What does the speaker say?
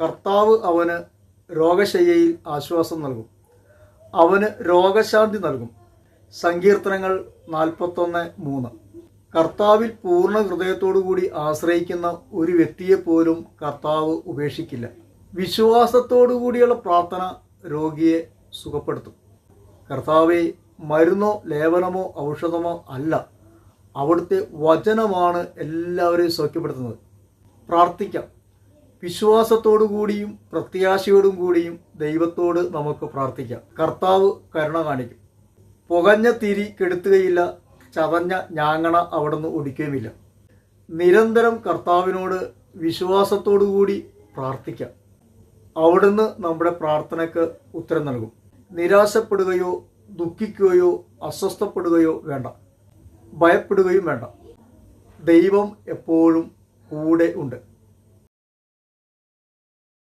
കർത്താവ് അവന് രോഗശയ്യയിൽ ആശ്വാസം നൽകും. അവന് രോഗശാന്തി നൽകും. സങ്കീർത്തനങ്ങൾ നാൽപ്പത്തൊന്ന് മൂന്ന്. കർത്താവിൽ പൂർണ ഹൃദയത്തോടുകൂടി ആശ്രയിക്കുന്ന ഒരു വ്യക്തിയെപ്പോലും കർത്താവ് ഉപേക്ഷിക്കില്ല. വിശ്വാസത്തോടുകൂടിയുള്ള പ്രാർത്ഥന രോഗിയെ സുഖപ്പെടുത്തും. കർത്താവെ മരുന്നോ ലേപനമോ ഔഷധമോ അല്ല. അവിടുത്തെ വചനമാണ് എല്ലാവരെയും സൗഖ്യപ്പെടുത്തുന്നത്. പ്രാർത്ഥിക്കാം. വിശ്വാസത്തോടു കൂടിയും പ്രത്യാശയോടും കൂടിയും ദൈവത്തോട് നമുക്ക് പ്രാർത്ഥിക്കാം. കർത്താവ് കരുണ കാണിക്കും. പുകഞ്ഞ തിരി കെടുത്തുകയില്ല ചതഞ്ഞ ഞാങ്ങണ അവിടുന്ന് ഒടിക്കുകയുമില്ല. നിരന്തരം കർത്താവിനോട് വിശ്വാസത്തോടു കൂടി പ്രാർത്ഥിക്കാം. അവിടുന്ന് നമ്മുടെ പ്രാർത്ഥനയ്ക്ക് ഉത്തരം നൽകും. നിരാശപ്പെടുകയോ ദുഃഖിക്കുകയോ അസ്വസ്ഥപ്പെടുകയോ വേണ്ട. ഭയപ്പെടുകയും വേണ്ട. ദൈവം എപ്പോഴും കൂടെ ഉണ്ട്.